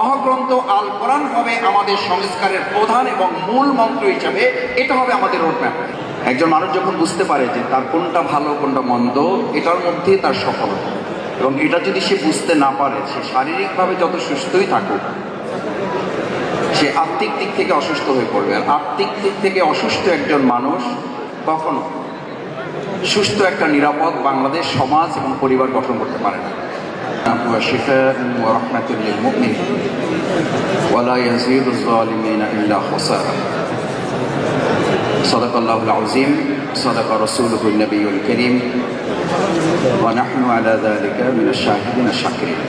মহাগ্রন্থ আল কোরআন হবে আমাদের সংস্কারের প্রধান এবং মূল মন্ত্র হিসাবে এটা হবে আমাদের রোডম্যাপ একজন মানুষ যখন বুঝতে পারে যে তার কোনটা ভালো, কোনটা মন্দ, এটার মধ্যে তার সফলতা এবং এটা যদি সে বুঝতে না পারে, সে শারীরিকভাবে যত সুস্থই থাকুক, সে আত্মিক দিক থেকে অসুস্থ হয়ে পড়বে। আর আত্মিক দিক থেকে অসুস্থ একজন মানুষ কখনো সুস্থ একটা নিরাপদ বাংলাদেশ, সমাজ এবং পরিবার গঠন করতে পারে না। هو شفاء ورحمة للمؤمن ولا يزيد الظالمين إلا خسارة صدق الله العظيم صدق رسوله النبي الكريم ونحن على ذلك من الشاهدين الشاكرين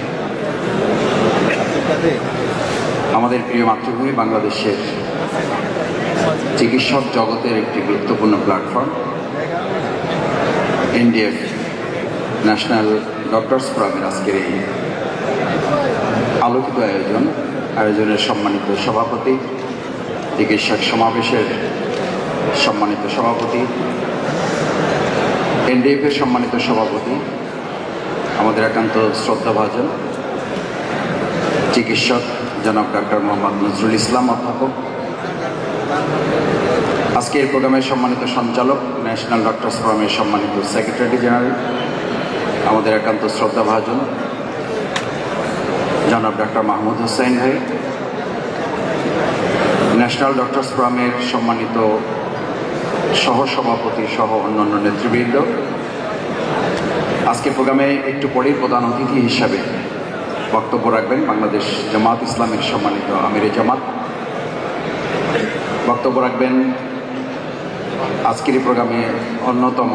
আমাদের প্রিয় মাতৃভূমি বাংলাদেশের চিকিৎসক জগতের একটি গুরুত্বপূর্ণ প্ল্যাটফর্ম এনডিএফ ন্যাশনাল ডক্টরস ফোরামের আজকের এই আলোকিত আয়োজন। আয়োজনের সম্মানিত সভাপতি, চিকিৎসক সমাবেশের সম্মানিত সভাপতি, এনডিএফ এর সম্মানিত সভাপতি, আমাদের একান্ত শ্রদ্ধাভাজন, চিকিৎসক জনাব ডাক্তার মোহাম্মদ নজরুল ইসলাম অধ্যাপক। আজকের প্রোগ্রামের সম্মানিত সঞ্চালক, ন্যাশনাল ডক্টরস ফোরামের সম্মানিত সেক্রেটারি জেনারেল। আমাদের একান্ত শ্রদ্ধাভাজন জনাব ডক্টর মাহমুদ হোসেন ভাই। ন্যাশনাল ডক্টরস ফোরামের সম্মানিত সহসভাপতি সহ অন্যান্য নেতৃবৃন্দ। আজকে প্রোগ্রামে একটু পরেই প্রধান অতিথি হিসাবে বক্তব্য রাখবেন বাংলাদেশ জামাত ইসলামের সম্মানিত আমিরে জামাত। বক্তব্য রাখবেন আজকের প্রোগ্রামে অন্যতম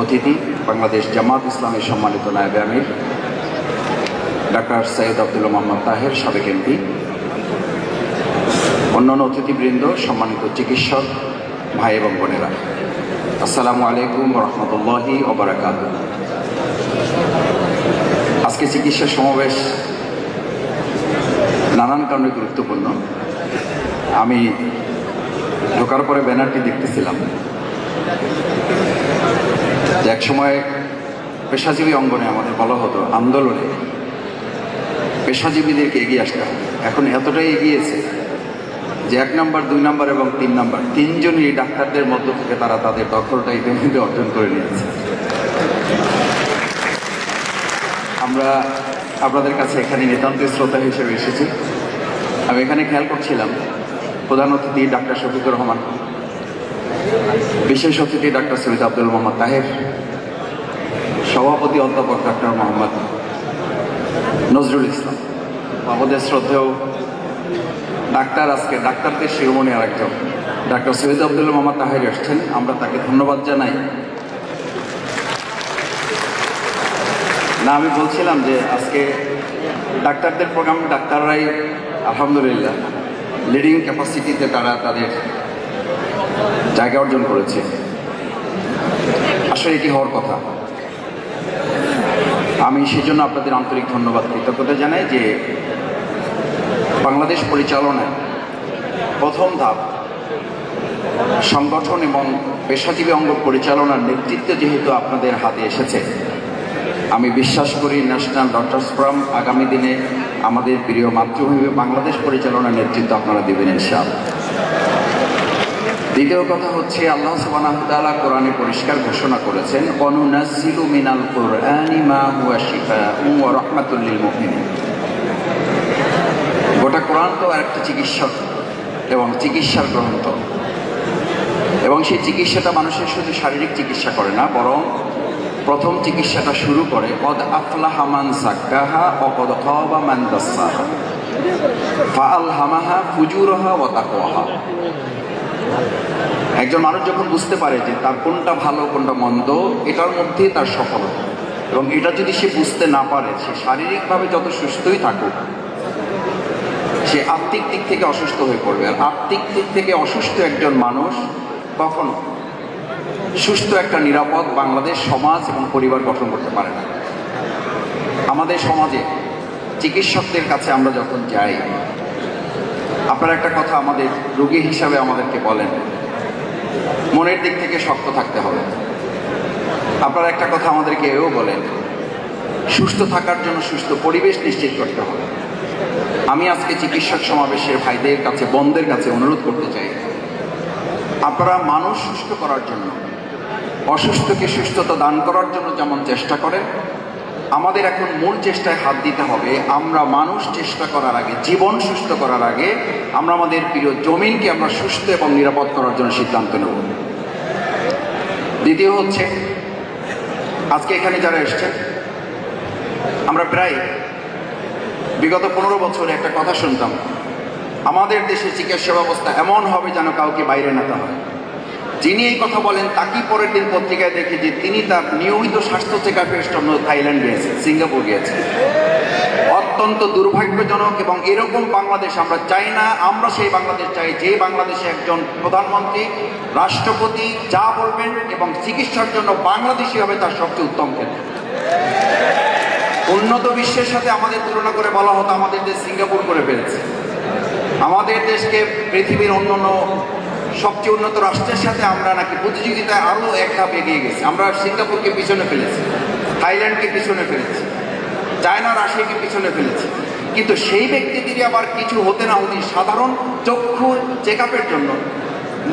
অতিথি, বাংলাদেশ জামাত ইসলামের সম্মানিত নায়বে আমির, ডাক্তার সৈয়দ আব্দুল মোহাম্মদ তাহের, সাবেক এমপি, অন্যান্য অতিথিবৃন্দ, সম্মানিত চিকিৎসক, ভাই এবং বোনেরা। আসসালামু আলাইকুম রহমতুল্লাহি ওবরাকাত আজকে চিকিৎসা সমাবেশ নানান কারণে গুরুত্বপূর্ণ। আমি ঢোকার পরে ব্যানারটি দেখতেছিলাম। যে এক সময় পেশাজীবী অঙ্গনে আমাদের বলা হতো, আন্দোলনে পেশাজীবীদেরকে এগিয়ে আসতে এখন এতটাই এগিয়েছে যে এক নম্বর, দুই নম্বর এবং তিন নম্বর, তিনজনই ডাক্তারদের মধ্য থেকে তারা তাদের দখলটা ইতিমধ্যে অর্জন করে নিয়েছে। আমরা আপনাদের কাছে এখানে নিতান্ত শ্রোতা হিসেবে এসেছি। আমি এখানে খেয়াল করছিলাম প্রধান অতিথি ডাক্তার শফিকুর রহমান। বিশেষ অতিথি ডাক্তার সৈয়দ আব্দুল মোহাম্মদ তাহের, সভাপতি অধ্যাপক ডাক্তার মোহাম্মদ নজরুল ইসলাম। আমাদের শ্রদ্ধেয় ডাক্তার আজকে, ডাক্তারদের শিরোমণি আর একজন ডাক্তার সৈয়দ আব্দুল মোহাম্মদ তাহের এসছেন। আমরা তাকে ধন্যবাদ জানাই। না, আমি বলছিলাম যে আজকে ডাক্তারদের প্রোগ্রাম ডাক্তাররাই আলহামদুলিল্লাহ লিডিং ক্যাপাসিটিতে তারা তাদের জায়গা অর্জন করেছে। আসলে এটি হওয়ার কথা। আমি সেই জন্য আপনাদের আন্তরিক ধন্যবাদ কৃতজ্ঞতা জানাই যে বাংলাদেশ পরিচালনায় প্রথম ধাপ সংগঠন এবং পেশাজীবী অঙ্গ পরিচালনার নেতৃত্ব যেহেতু আপনাদের হাতে এসেছে, আমি বিশ্বাস করি ন্যাশনাল ডক্টরস ফোরাম আগামী দিনে আমাদের প্রিয় মাতৃভূমি বাংলাদেশ পরিচালনার নেতৃত্ব আপনারা দেবেন ইনশাল দ্বিতীয় কথা হচ্ছে আল্লাহ সুবহানাহু তাআলা কোরআনে পরিষ্কার ঘোষণা করেছেন, অনুনাজ্জিলু মিনাল কুরআনি মা হুয়া শিফাউন ওয়া রাহমাতুল লিল মুমিনিন। গোটা কোরআন তো একটা চিকিৎসক এবং চিকিৎসার গ্রন্থ। এবং সেই চিকিৎসাটা মানুষের শুধু শারীরিক চিকিৎসা করে না, বরং প্রথম চিকিৎসাটা শুরু করে, কদ আফলাহা মান সাক্কাহা অকদ খাবা মান দাসাহা। ফাআল হামাহা ফুজুরহা ওয়া তাকওয়াহা। একজন মানুষ যখন বুঝতে পারে যে তার কোনটা ভালো, কোনটা মন্দ, এটার মধ্যে তার সফলতা। এবং এটা যদি সে বুঝতে না পারে, সে শারীরিকভাবে যত সুস্থই থাকুক, সে আত্মিক দিক থেকে অসুস্থ হয়ে পড়বে। আর আত্মিক দিক থেকে অসুস্থ একজন মানুষ কখনো সুস্থ একটা নিরাপদ বাংলাদেশ, সমাজ এবং পরিবার গঠন করতে পারে না। আমাদের সমাজে চিকিৎসকদের কাছে আমরা যখন যাই আপনারা একটা কথা আমাদের রোগী হিসাবে আমাদেরকে বলেন। মনের দিক থেকে শক্ত থাকতে হবে। আপনারা একটা কথা আমাদেরকে এও বলেন, সুস্থ থাকার জন্য সুস্থ পরিবেশ নিশ্চিত করতে হবে। আমি আজকে চিকিৎসক সমাবেশের ভাইদের কাছে, বন্ধের কাছে অনুরোধ করতে চাই। আপনারা মানুষ সুস্থ করার জন্য, অসুস্থকে সুস্থতা দান করার জন্য যেমন চেষ্টা করেন আমাদের এখন মূল চেষ্টায় হাত দিতে হবে, আমরা মানুষ চেষ্টা করার আগে, জীবন সুস্থ করার আগে, আমরা আমাদের প্রিয় জমিনকে আমরা সুস্থ এবং নিরাপদ করার জন্য সিদ্ধান্ত নেব। দ্বিতীয় হচ্ছে, আজকে এখানে যারা এসছেন, আমরা প্রায় বিগত পনেরো বছরে একটা কথা শুনতাম, আমাদের দেশে চিকিৎসা ব্যবস্থা এমন হবে যেন কাউকে বাইরে নিতে হয়। যিনি এই কথা বলেন, তাকেই পরের দিন পত্রিকায় দেখে যে তিনি তার নিয়মিত স্বাস্থ্য চেক আপের জন্য থাইল্যান্ড গিয়েছেন সিঙ্গাপুর গিয়েছেন অত্যন্ত দুর্ভাগ্যজনক এবং এরকম বাংলাদেশ আমরা চাই না। আমরা সেই বাংলাদেশ চাই যে বাংলাদেশে একজন প্রধানমন্ত্রী, রাষ্ট্রপতি যা বলবেন এবং চিকিৎসার জন্য বাংলাদেশই হবে তার সবচেয়ে উত্তম ক্ষেত্র উন্নত বিশ্বের সাথে আমাদের তুলনা করে বলা হতো আমাদের দেশ সিঙ্গাপুর করে ফেলেছে। আমাদের দেশকে পৃথিবীর অন্যান্য সবচেয়ে উন্নত রাষ্ট্রের সাথে আমরা নাকি প্রতিযোগিতায় আরও এক ধাপ এগিয়ে গেছি। আমরা সিঙ্গাপুরকে পিছনে ফেলেছি, থাইল্যান্ডকে পিছনে ফেলেছি, চায়না, রাশিয়াকে পিছনে ফেলেছি। কিন্তু সেই ব্যক্তিদেরই আবার কিছু হতে না হতে সাধারণ চক্ষু চেক জন্য,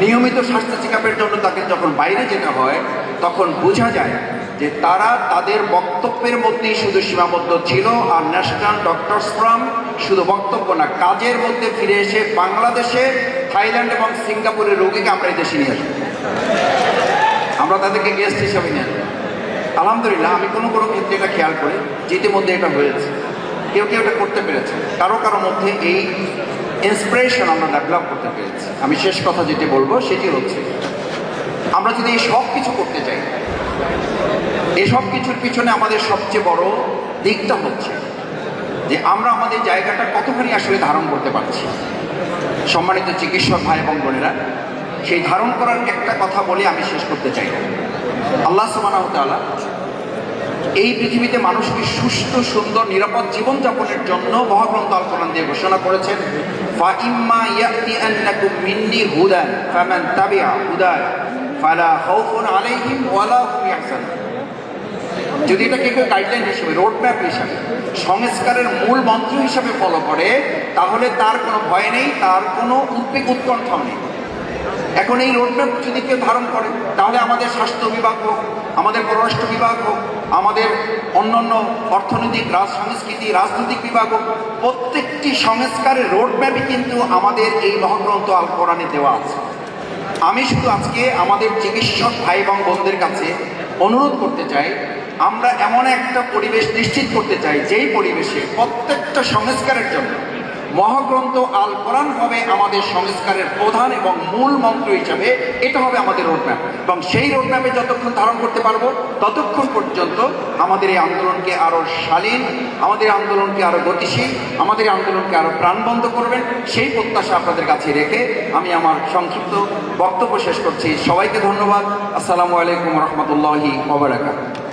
নিয়মিত স্বাস্থ্য চেক জন্য তাকে যখন বাইরে যেতে হয়, তখন বোঝা যায় যে তারা তাদের বক্তব্যের মধ্যেই শুধু সীমাবদ্ধ ছিল আর ন্যাশনাল ডক্টরস ফ্রাম শুধু বক্তব্য না, কাজের মধ্যে ফিরে এসে বাংলাদেশে, থাইল্যান্ড এবং সিঙ্গাপুরের রোগীকে আমরা এই দেশে নিয়ে আসব। আমরা তাদেরকে গেস্ট হিসাবে নিয়ে আসব। আলহামদুলিল্লাহ, আমি কোনো কোনো ক্ষেত্রে এটা খেয়াল করি, যে ইতিমধ্যে এটা হয়েছে। কেউ কেউ এটা করতে পেরেছে। কারও কারও মধ্যে এই ইন্সপিরেশন আমরা ডেভেলপ করতে পেরেছি। আমি শেষ কথা যেটি বলব, সেটি হচ্ছে, আমরা যদি এই সব কিছু করতে চাই এসব কিছুর পিছনে আমাদের সবচেয়ে বড় দিকটা হচ্ছে যে আমরা আমাদের জায়গাটা কতখানি আসলে ধারণ করতে পারছি? সম্মানিত চিকিৎসক ভাই এবং বোনেরা, সেই ধারণ করার একটা কথা বলে আমি শেষ করতে চাই। আল্লাহ সুবহানাহু ওয়া তাআলা এই পৃথিবীতে মানুষকে সুস্থ, সুন্দর, নিরাপদ জীবনযাপনের জন্য মহাগ্রন্থ আল দিয়ে ঘোষণা করেছেন হুদায় খাউফুন আলাইহিম ওয়ালা হুম ইয়াহজানুন। যদি এটাকে কেউ গাইডলাইন হিসেবে রোড ম্যাপ হিসাবে, সংস্কারের মূল মন্ত্র হিসাবে ফলো করে, তাহলে তার কোনো ভয় নেই, তার কোনো উদ্বেগ উৎকণ্ঠাও নেই। এখন এই রোডম্যাপ যদি কেউ ধারণ করে, তাহলে আমাদের স্বাস্থ্য বিভাগ হোক, আমাদের পররাষ্ট্র বিভাগ হোক, আমাদের অন্যান্য অর্থনৈতিক, রাজ সংস্কৃতি, রাজনৈতিক বিভাগ হোক, প্রত্যেকটি সংস্কারের রোডম্যাপই কিন্তু আমাদের এই মহাগ্রন্থ আল কোরআনে দেওয়া আছে। আমি শুধু আজকে আমাদের চিকিৎসক ভাই এবং বোনদের কাছে অনুরোধ করতে চাই আমরা এমন একটা পরিবেশ নিশ্চিত করতে চাই, যেই পরিবেশে প্রত্যেকটা সংস্কারের জন্য মহাগ্রন্থ আল কোরআন হবে আমাদের সংস্কারের প্রধান এবং মূল মন্ত্র হিসাবে এটা হবে আমাদের রোডম্যাপ এবং সেই রোডম্যাপে যতক্ষণ ধারণ করতে পারব, ততক্ষণ পর্যন্ত আমাদের এই আন্দোলনকে আরও শালীন, আমাদের আন্দোলনকে আরও গতিশীল, আমাদের আন্দোলনকে আরও প্রাণবন্ধ করবেন, সেই প্রত্যাশা আপনাদের কাছে রেখে আমি আমার সংক্ষিপ্ত বক্তব্য শেষ করছি। সবাইকে ধন্যবাদ। আসসালামু আলাইকুম রহমতুল্লাহি ওবরাকাত